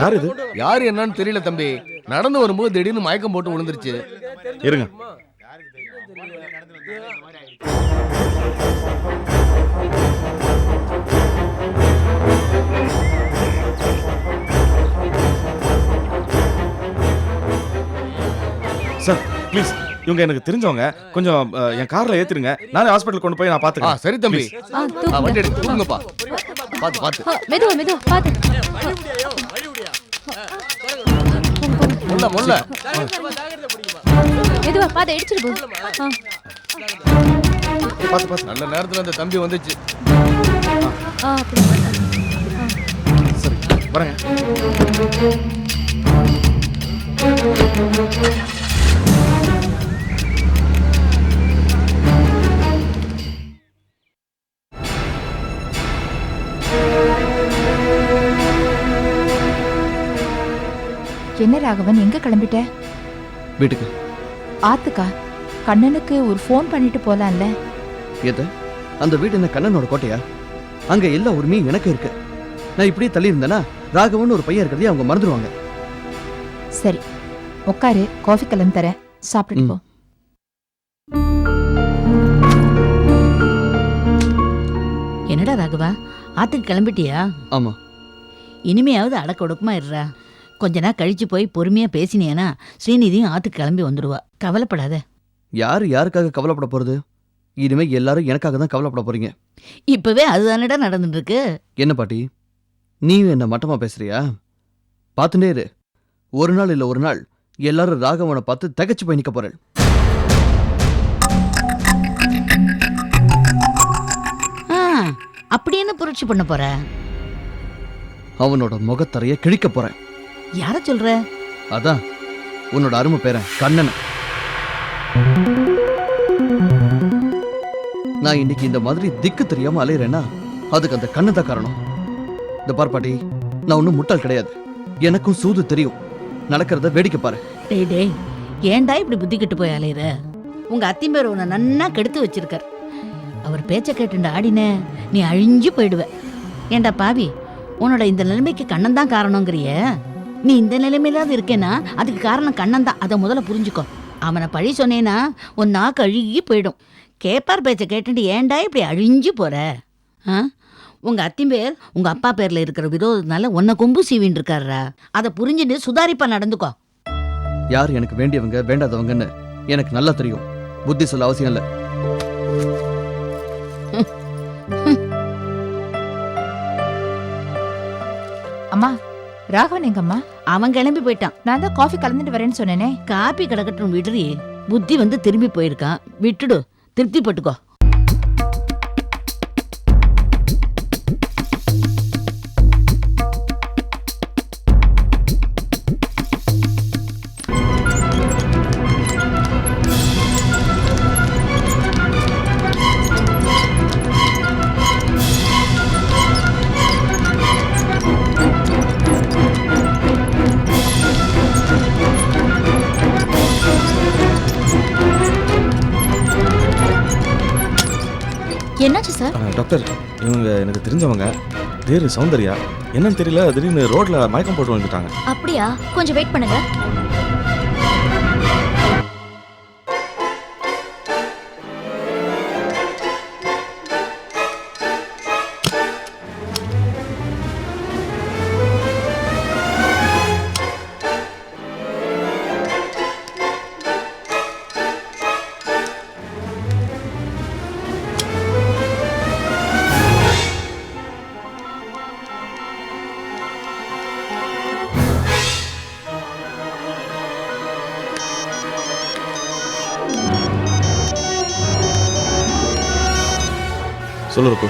யார் இது? யாரு என்னன்னு தெரியல தம்பி. நடந்து வரும்போது திடீர்னு மயக்கம் போட்டு விழுந்துருச்சு. இருங்க. சார் ப்ளீஸ் இவங்க எனக்கு தெரிஞ்சவங்க. கொஞ்சம் என் கார்ல ஏத்திருங்க நானே ஹாஸ்பிட்டல் கொண்டு போய் நான் பாத்துக்கிறேன். சரி தம்பி. வண்டி எடுத்து தூங்குங்கப்பா பாத்து பாத்து. மெதுவா மெதுவா பாத்து. முல்ல முல்ல. மெதுவா பாத்து இடிச்சிரு போ. ஆ, பாத்து பாத்து. நல்ல நேரத்துல அந்த தம்பி வந்துச்சு. சரி வரேங்க. என்ன ராகவன் எங்க கிளம்பிட்ட? வீட்டுக்கு. ஆத்துக்கா கண்ணனுக்கு ஒரு ஃபோன் பண்ணிட்டு போலாம்ல. எது? அந்த வீடு என்ன கண்ணனோட கோட்டையா? அங்க எல்லா உரிமையும் எனக்கு இருக்கு. நான் இப்படியே தள்ளி இருந்தேனா ராகவன் ஒரு பையன் இருக்கிறதே அவங்க மறந்துடுவாங்க சரி உட்காரு காஃபி கலந்து தரேன். சாப்பிட்டுட்டு போ. என்னடா ராகவா ஆத்துக்கு கிளம்பிட்டியா? ஆமா. இனிமையாவது அடக்க ஒடுக்கமா இருடா. கொஞ்ச நாள் கழிச்சு போய் பொறுமையா பேசினியனா ஸ்ரீநிதியும் ஆத்துக்கு கிளம்பி வந்துடுவா கவலைப்படாத. யார் யாருக்காக கவலைப்பட போறது? இனிமே எல்லாரும் எனக்காக தான் கவலைப்பட போறீங்க. இப்பவே அதுதானடா நடந்துட்டு இருக்கு என்ன பாட்டி? நீயும் என்ன மட்டமா பேசுறியா? பார்த்துட்டே இரு. ஒரு நாள் இல்ல ஒரு நாள் எல்லாரும் ராகவனை பார்த்து தகச்சு போய் நிக்க போறேன். ஆ, அப்படி என்ன புரட்சி பண்ண போற? அவனோட முகத்தறைய கிழிக்க போறேன். யார சொல்ற? அதான் உன்னோட அருமை பேரன் கண்ணன். நான் இன்னைக்கு இந்த மாதிரி திக்கு தெரியாம அலையிறேன்னா அதுக்கு அந்த கண்ணு தான் காரணம். இந்த பார் பாட்டி நான் ஒன்றும் முட்டாள் கிடையாது. எனக்கும் சூது தெரியும். நடக்கிறத வேடிக்கை பாரு. டேய் டேய் ஏன்டா இப்படி புத்தி கெட்டு போய் அலையுற? உங்க அத்திம்பேர் உன்னை நன்னா கெடுத்து வச்சிருக்கார். அவர் பேச்ச கேட்டுண்ட ஆடினே நீ அழிஞ்சு போயிடுவ. ஏன்டா பாவி உன்னோட இந்த நிலைமைக்கு கண்ணன் தான் காரணங்கிறிய? நீ இந்த நிலைமையிலாவது இருக்கேனா? அதுக்கு காரணம் கண்ணன் தான் அதை முதல்ல புரிஞ்சுக்கோ. அவனை பழி சொன்னேன்னா உன் நாக்கு அழுகி போயிடும். கேப்பார் பேச்ச கேட்டுட்டு ஏன்டா இப்படி அழிஞ்சு போற? ஆ? உங்க அத்திம்பேர் உங்க அப்பா பேர்ல இருக்கிற விரோதத்தினால உன்னை கொம்பு இருக்காருடா அதை புரிஞ்சுட்டு சுதாரிப்பா நடந்துக்கோ. யார் எனக்கு வேண்டியவங்க வேண்டாதவங்கன்னு எனக்கு நல்லா தெரியும். புத்தி சொல்ல அவசியம் இல்லை. அம்மா ராகவன் எங்கம்மா? அவன் கிளம்பி போயிட்டான். நான் தான் காஃபி கலந்துட்டு வரேன்னு சொன்னேனே. காப்பி கிடக்கட்டும் விடுறி புத்தி வந்து திரும்பி போயிருக்கான். விட்டுடு. திருப்தி பட்டுக்கோ என்னாச்சு சார்? டாக்டர் இவங்க எனக்கு தெரிஞ்சவங்க. பேரு சௌந்தர்யா என்னன்னு தெரியல திடீர்னு ரோட்ல மயக்கம் போட்டு வந்துட்டாங்க அப்படியா? கொஞ்சம் வெயிட் பண்ணுங்க. சொல்லு ருக்கு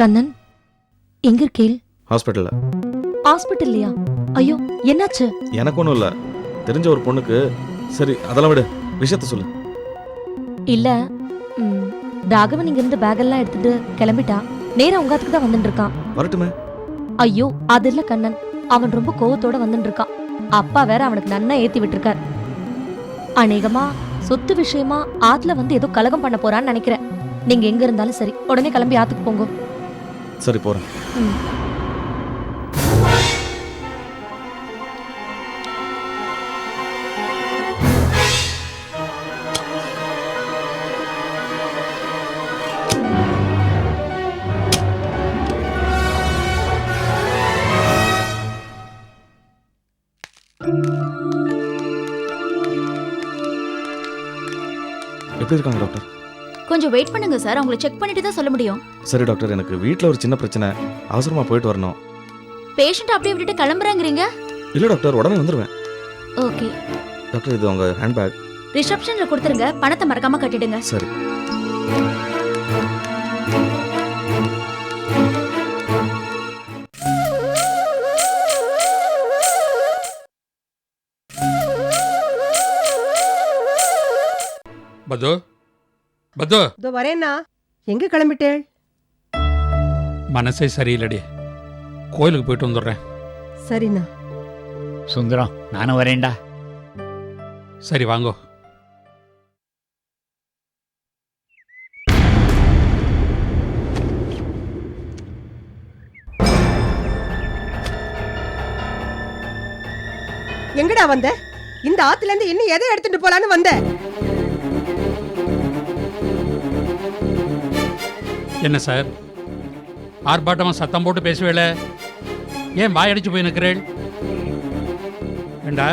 கண்ணன் எங்க இருக்கீல் ஹாஸ்பிட்டல்ல. ஹாஸ்பிட்டல்லையா? ஐயோ என்னாச்சு? எனக்கு ஒன்றும் இல்லை. தெரிஞ்ச ஒரு பொண்ணுக்கு சரி அதெல்லாம் விடு. விஷயத்த சொல்லு. இல்ல ம், ராகவன் இங்க இருந்து பேக் எல்லாம் எடுத்துட்டு கிளம்பிட்டா நேரா உங்க அதுக்கு தான் வந்துட்டு இருக்கான் வரட்டுமே. ஐயோ அது இல்ல கண்ணன். அவன் ரொம்ப கோவத்தோட வந்துட்டு இருக்கான் அப்பா வேற அவனுக்கு நன்னா ஏத்தி விட்டுருக்கார். அநேகமா சொத்து விஷயமா ஆத்துல வந்து ஏதோ கலகம் பண்ண போறான்னு நினைக்கிறேன். நீங்க எங்க இருந்தாலும் சரி. உடனே கிளம்பி ஆத்துக்கு போங்க. சரி போறேன். கொஞ்சம் வெயிட் பண்ணுங்க சார் அவங்கள செக் பண்ணிட்டு தான் சொல்ல முடியும். சரி டாக்டர் எனக்கு வீட்டில் ஒரு சின்ன பிரச்சனை. அவசரமாக போயிட்டு வரணும். பேஷண்ட் அப்படியே விட்டுட்டு கிளம்புறாங்கிறீங்க? இல்லை டாக்டர் உடனே வந்துடுவேன் ஓகே டாக்டர் இது உங்கள் ஹேண்ட்பேக் ரிசப்ஷன்ல கொடுத்துருங்க. பணத்தை மறக்காம கட்டிடுங்க. சரி. பது பது இதோ வரேன்னா எங்க கிளம்பிட்டேள்? மனசே சரியில்லடி. கோயிலுக்கு போயிட்டு வந்துடுறேன். சரிண்ணா. சுந்தரம் நானும் வரேன்டா. சரி வாங்கோ. எங்கடா வந்த? இந்த ஆத்துல இருந்து இன்னும் எதை எடுத்துட்டு போலான்னு வந்த? என்ன சார்? ஆர்ப்பாட்டமாக சத்தம் போட்டு பேசுவேல? ஏன் வாயடிச்சு போய் நிற்கிறேள்? ஏண்டா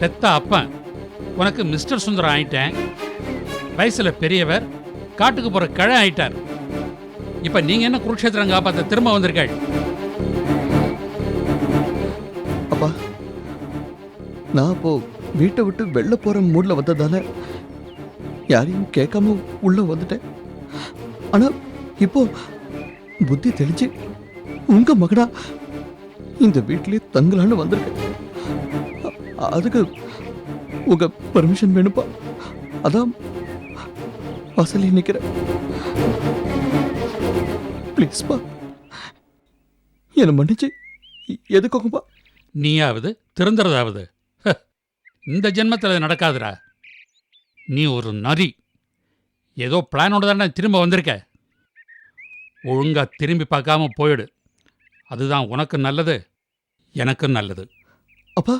பெத்த அப்பன் உனக்கு மிஸ்டர் சுந்தரம் ஆயிட்டேன். வயசில் பெரியவர் காட்டுக்கு போகிற கிழ ஆயிட்டார். இப்போ நீங்கள் என்ன குருக்ஷேத்திரம் காப்பாற்ற திரும்ப வந்திருக்காள் அப்பா நான் அப்போ வீட்டை விட்டு வெளில போகிற மூடில் வந்ததால யாரையும் கேட்காம உள்ளே வந்துட்டேன். ஆனா இப்போ புத்தி தெளிச்சு உங்க மகனா இந்த வீட்டிலே தங்கலான்னு வந்திருக்கேன். அதுக்கு உங்க பர்மிஷன் வேணுப்பா அதான் வாசல்ல நிக்கிறேன். ப்ளீஸ்ப்பா என்னை மன்னிச்சு எதுக்கோங்கப்பா நீயாவது திறந்துறதாவது ஹ, இந்த ஜென்மத்தில் அது நடக்காதுடா. நீ ஒரு நரி. ஏதோ பிளானோட தானே திரும்ப வந்திருக்க. ஒழுங்கா திரும்பி பார்க்காம போயிடு. அதுதான் உனக்கு நல்லது எனக்கும் நல்லது. அப்பா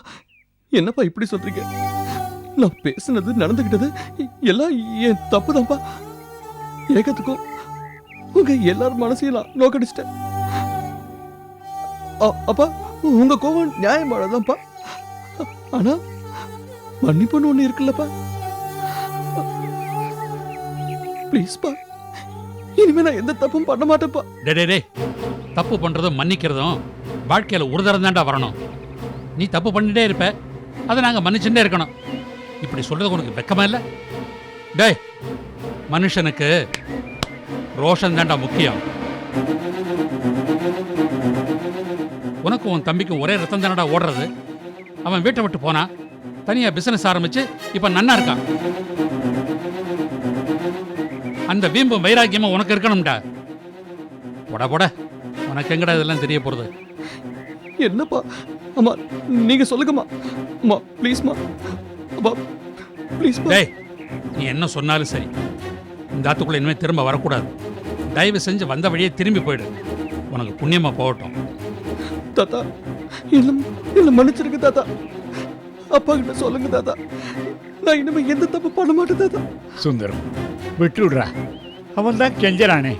என்னப்பா இப்படி சொல்றீங்க? நான் பேசுனது நடந்துக்கிட்டது எல்லாம் என் தப்பு தான்ப்பா ஏகத்துக்கும் உங்க எல்லார் மனசையும் நான் நோக்கடிச்சிட்டேன். அப்பா உங்க கோவம் நியாயமானதான்ப்பா. ஆனா மன்னிப்புன்னு ஒண்ணு இருக்குல்லப்பா. ப்ளீஸ்ப்பா இனிமே நான் எந்த தப்பும் பண்ண மாட்டேப்பா டே டே டே தப்பு பண்ணுறதும் மன்னிக்கிறதும் வாழ்க்கையில் ஒரு தரம் தாண்டா வரணும். நீ தப்பு பண்ணிட்டே இருப்ப. அதை நாங்கள் மன்னிச்சுட்டே இருக்கணும். இப்படி சொல்கிறது உனக்கு வெக்கமா இல்லை? டேய் மனுஷனுக்கு ரோஷன் தாண்டா முக்கியம். உனக்கும் உன் தம்பிக்கும் ஒரே ரத்தம் தானடா ஓடுறது? அவன் வீட்டை விட்டு போனா தனியாக பிசினஸ் ஆரம்பிச்சு இப்போ நன்னா இருக்கான். அந்த வீம்பும் வைராக்கியமும் உனக்கு இருக்கணும்டா. போட போட. உனக்கு எங்கடா இதெல்லாம் தெரிய போறது? என்னப்பா? அம்மா நீங்க சொல்லுங்கம்மா. அம்மா ப்ளீஸ்மா அப்பா ப்ளீஸ்மா டேய் நீ என்ன சொன்னாலும் சரி. இந்த ஆத்துக்குள்ள இனிமேல் திரும்ப வரக்கூடாது. தயவு செஞ்சு வந்த வழியே திரும்பி போயிடு. உனக்கு புண்ணியமா போகட்டும். தாத்தா என்ன என்ன மன்னிச்சிருங்க தாத்தா. அப்பா கிட்ட சொல்லுங்க தாத்தா. நான் இனிமே எந்த தப்பு பண்ண மாட்டேன் தாத்தா. சுந்தரம் விட்டுடுறா. அவன் தான் கெஞ்சரானே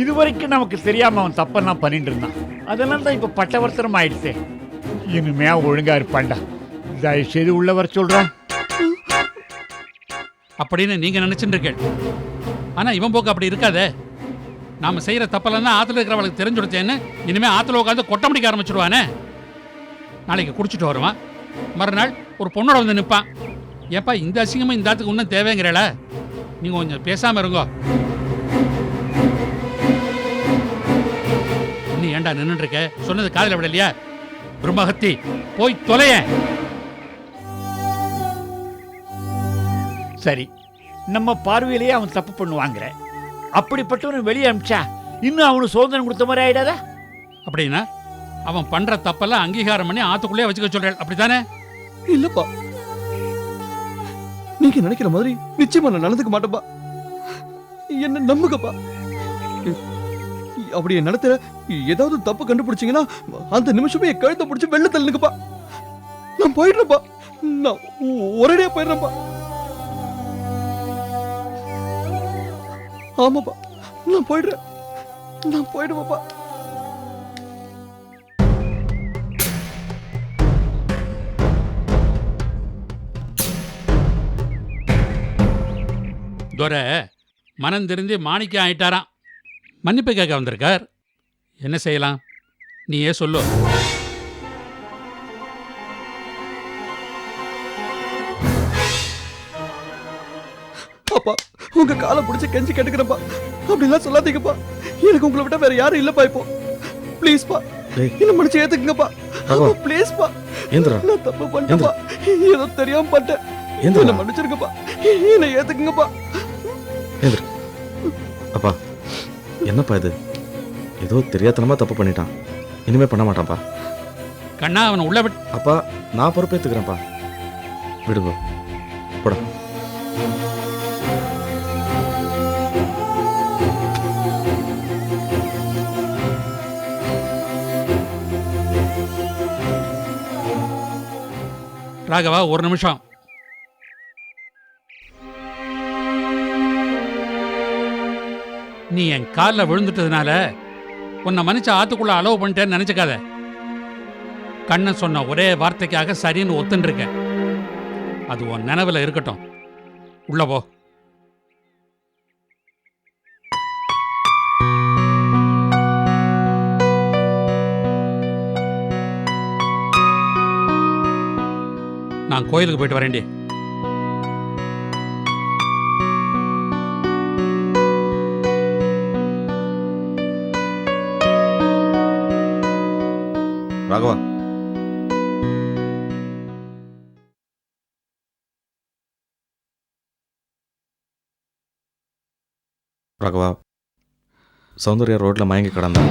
இது வரைக்கும் நமக்கு தெரியாமல் அவன் தப்பெல்லாம் பண்ணிட்டு இருந்தான் அதெல்லாம் தான் இப்போ பட்டவர்த்தனம் ஆயிடுச்சே. இனிமே ஒழுங்கா இருப்பான்டா. தயவு செய்து உள்ள வர சொல்றான். அப்படின்னு நீங்க நினைச்சுட்டு இருக்கேன் ஆனா இவன் போக்கு அப்படி இருக்காதே. நாம செய்யற தப்பெல்லாம் தான் ஆத்துல இருக்கிறவளுக்கு தெரிஞ்சுடுச்சேன்னு இனிமேல் இனிமே ஆத்துல உட்காந்து கொட்ட முடிக்க ஆரம்பிச்சிடுவானே நாளைக்கு குடிச்சிட்டு வருவான். மறுநாள் ஒரு பொண்ணோட வந்து நிற்பான் ஏப்பா இந்த அசிங்கமும் இந்த ஆத்துக்கு இன்னும் தேவைங்கிறல. நீங்க கொஞ்சம் பேசாம இருங்கோ. ஏன்டா நின்னுட்டு இருக்க சொன்னது காதுல விடலையா? பிரம்மஹத்தி போய் தொலையேன் சரி நம்ம பார்வையிலேயே அவன் தப்பு பண்ணுவாங்கிற. அப்படிப்பட்டவனை வெளியே அனுப்பிச்சா இன்னும் அவனுக்கு சோதனை கொடுத்த மாதிரி ஆயிடாதா? அப்படின்னா அவன் பண்ற தப்பெல்லாம் அங்கீகாரம் பண்ணி ஆத்துக்குள்ளே வச்சுக்க சொல்றேன் அப்படித்தானே? இல்லப்பா நீங்க நினைக்கிற மாதிரி நிச்சயமா நான் நடந்துக்க மாட்டேப்பா என்ன நம்புங்கப்பா. அப்படி என் நடத்துல ஏதாவது தப்பு கண்டுபிடிச்சீங்கன்னா அந்த நிமிஷமே என் கழுத்தை பிடிச்சி வெளில தள்ளுங்கப்பா. நான் போயிடுறேன்ப்பா. நான் ஒரேடியா போயிடுறேன்ப்பா. ஆமாப்பா. நான் போயிடுறேன். நான் போயிடுவேன்ப்பா. துரை மனம் திருந்தி மாணிக்கம் ஆயிட்டாராம். மன்னிப்பு கேட்க வந்திருக்கார். என்ன செய்யலாம்? நீயே சொல்லு. அப்பா உங்க காலை பிடிச்சி கெஞ்சி கேட்டுக்கிறப்பா அப்படிலாம் சொல்லாதீங்கப்பா. எனக்கு உங்களை விட்டா வேற யாரும் இல்லப்பா இப்போ. ப்ளீஸ்ப்பா. என்ன மனுச்சு ஏத்துக்குங்கப்பா. ப்ளீஸ்ப்பா ஏந்திரா. நான் தப்பு பண்ணிட்டேன்ப்பா. ஏதோ தெரியாம பண்ணிட்டேன். என்ன ஏந்திரா மன்னிச்சிருங்கப்பா. என்ன ஏத்துக்குங்கப்பா. ஏந்திர அப்பா என்னப்பா இது? ஏதோ தெரியாத்தனமா தப்பு பண்ணிட்டான். இனிமே பண்ண மாட்டான்ப்பா. கண்ணா அவனை உள்ள விட்டு அப்பா நான் பொறுப்பேத்துக்கிறேன்ப்பா. விடுங்க. போடா. ராகவா ஒரு நிமிஷம். நீ என் காலில் விழுந்துட்டதுனால உன்னை மன்னிச்சு ஆத்துக்குள்ள அலோவ் பண்ணிட்டேன்னு நினச்சிக்காத. கண்ணன் சொன்ன ஒரே வார்த்தைக்காக சரின்னு ஒத்துன்ருக்க அது உன் நினைவில் இருக்கட்டும். உள்ள போ. நான் கோயிலுக்கு போயிட்டு வரேன்டி. ராகவா ராகவா சௌந்தர்யா ரோட்டில் மயங்கி கிடந்தா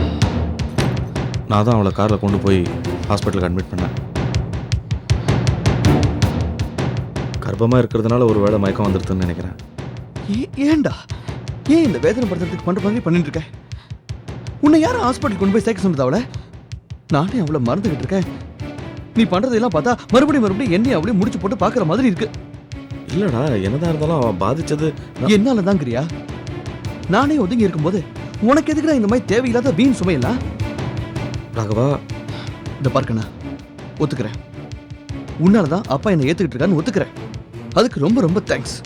நான் தான் அவளை காரில் கொண்டு போய் ஹாஸ்பிட்டலுக்கு அட்மிட் பண்ணேன். கர்ப்பமாக இருக்கிறதுனால ஒரு வேளை மயக்கம் வந்துடுதுன்னு நினைக்கிறேன். ஏ- ஏன் இந்த வேதனை படுத்துறதுக்கு பண்ற மாதிரி பண்ணிட்டு இருக்க? உன்னை யாரும் ஹாஸ்பிட்டல் கொண்டு போய் சேர்க்க சொன்னது அவளை? நானே அவளை மறந்துகிட்டு இருக்கேன். நீ பண்றதெல்லாம் பார்த்தா மறுபடியும் மறுபடியும் என்னையும் அவளையும் முடிச்சு போட்டு பார்க்குற மாதிரி இருக்கு. இல்லைடா என்னதான் இருந்தாலும் அவன் பாதிச்சது என்னால தான் கிரியா? நானே ஒதுங்கி இருக்கும்போது உனக்கு எதுக்குடா இந்த மாதிரி தேவையில்லாத வீண் சுமையெல்லாம்? ராகவா. இந்த பார்க்கண்ணா ஒத்துக்கிறேன். உன்னால தான் அப்பா என்னை ஏத்துக்கிட்டு இருக்கான்னு ஒத்துக்கிறேன். அதுக்கு ரொம்ப ரொம்ப தேங்க்ஸ்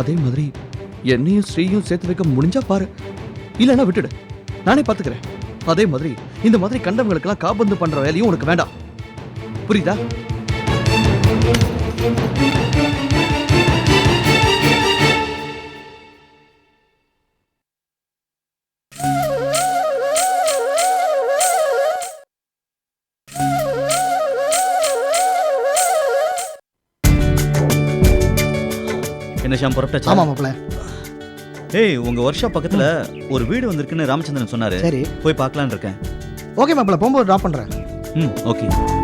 அதே மாதிரி என்னையும் ஸ்ரீயும் சேர்த்து வைக்க முடிஞ்சா பாரு. இல்லைன்னா விட்டுடு. நானே பார்த்துக்கிறேன். அதே மாதிரி இந்த மாதிரி கண்டவங்களுக்கெல்லாம் காபந்து பண்ற வேலையும் உனக்கு வேண்டாம். புரியுதா? என்ன ஷாம் புறப்பட்டாச்சா? ஆமா மாப்பிள ஏய் உங்க ஒர்க் ஷாப் பக்கத்துல ஒரு வீடு வந்திருக்குன்னு ராமச்சந்திரன் சொன்னாரு. சரி. போய் பார்க்கலான்னு இருக்கேன். ஓகே மாப்பிள போகும்போது ட்ராப் பண்றேன். ம் ஓகே.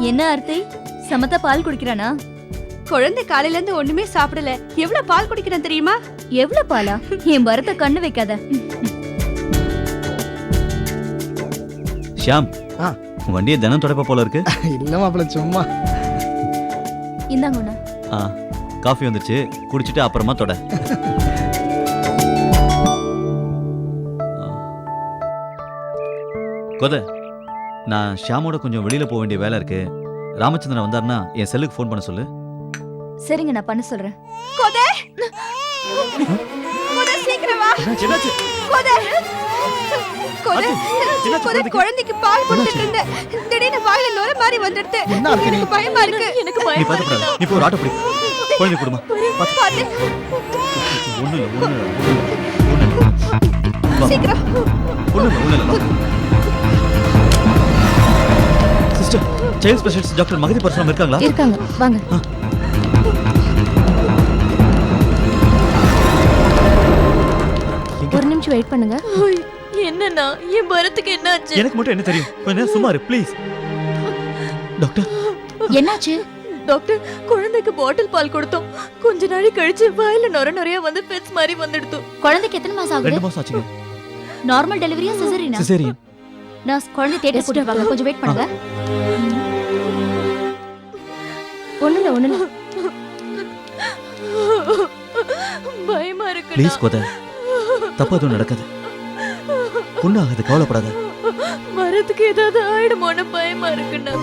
என்ன அர்த்தை சமத்தா பால் குடிக்கிறானா? குழந்தை காலையில இருந்து ஒண்ணுமே சாப்பிடல. எவ்வளவு பால் குடிக்கிறேன் தெரியுமா? எவ்வளவு பாலா? என் பரத்தை கண்ணு வைக்காத. ஷாம் ஆ. உன் வண்டியை தினம் தொடப்ப போல இருக்கு. இல்ல மாப்பிள சும்மா. இந்தாங்கண்ணா. ஆ காஃபி வந்துருச்சு. குடிச்சிட்டு அப்புறமா தொட. ஆ. கொத நான் ஷாமோட கொஞ்சம் வெளியில போக வேண்டிய வேலை இருக்கு. ராமச்சந்திரன் வந்தாருன்னா என் செல்லுக்கு ஃபோன் பண்ண சொல்லு. சரிங்க நான் பண்ண சொல்றேன். கொதை! கொதை சீக்கிரம் வா. என்னாச்சு? கொதை! குழந்தைக்கு? குழந்தைக்கு பால் கொடுத்துட்டு இருந்தேன் திடீர்னு வாயில நுர மாதிரி வந்துடுது? எனக்கு பயமா இருக்கு. எனக்கு நீ பதப்படாத நீ போய் ஒரு ஆட்டோ பிடி. குழந்தை கொடுமா. பாத்து ஒண்ணு இல்லை ஒண்ணு இல்லை ஒண்ணு இல்லை. வா. சீக்கிரம். ஒண்ணு இல்லை ஒண்ணு இல்லை sister child specialist doctor Mahathi Parasuram இருக்காங்களா? இருக்காங்க. வாங்க. நிமிஷம் வெயிட் பண்ணுங்க. என்னண்ணா? என் பரத்துக்கு என்னாச்சு? எனக்கு மட்டும் என்ன தெரியும்? கொஞ்ச நேரம் சும்மா இரு ப்ளீஸ் டாக்டர் என்னாச்சு? டாக்டர் குழந்தைக்கு பாட்டில் பால் கொடுத்தோம். கொஞ்ச நாளை கழிச்சு வாயில நொர நொறைய வந்து பெட்ஸ் மாதிரி வந்துடுது குழந்தைக்கு எத்தனை மாசம் ஆகுது? ரெண்டு மாசம் ஆச்சுங்க. நார்மல் டெலிவரியா சிசரினா சிசேரியன் நான் குழந்தை தேடி கூட்டிட்டு வாங்க. கொஞ்சம் வெயிட் பண்ணுங்க. ஒண்ணு இல்ல ஒண்ணு இல்ல பயமா இருக்கு ப்ளீஸ் கொத. தப்பு எதுவும் நடக்காது பொண்ணு ஆகாது கவலைப்படாத வரதுக்கு ஏதாவது ஆயிடுமோன்னு பயமா இருக்குண்ணா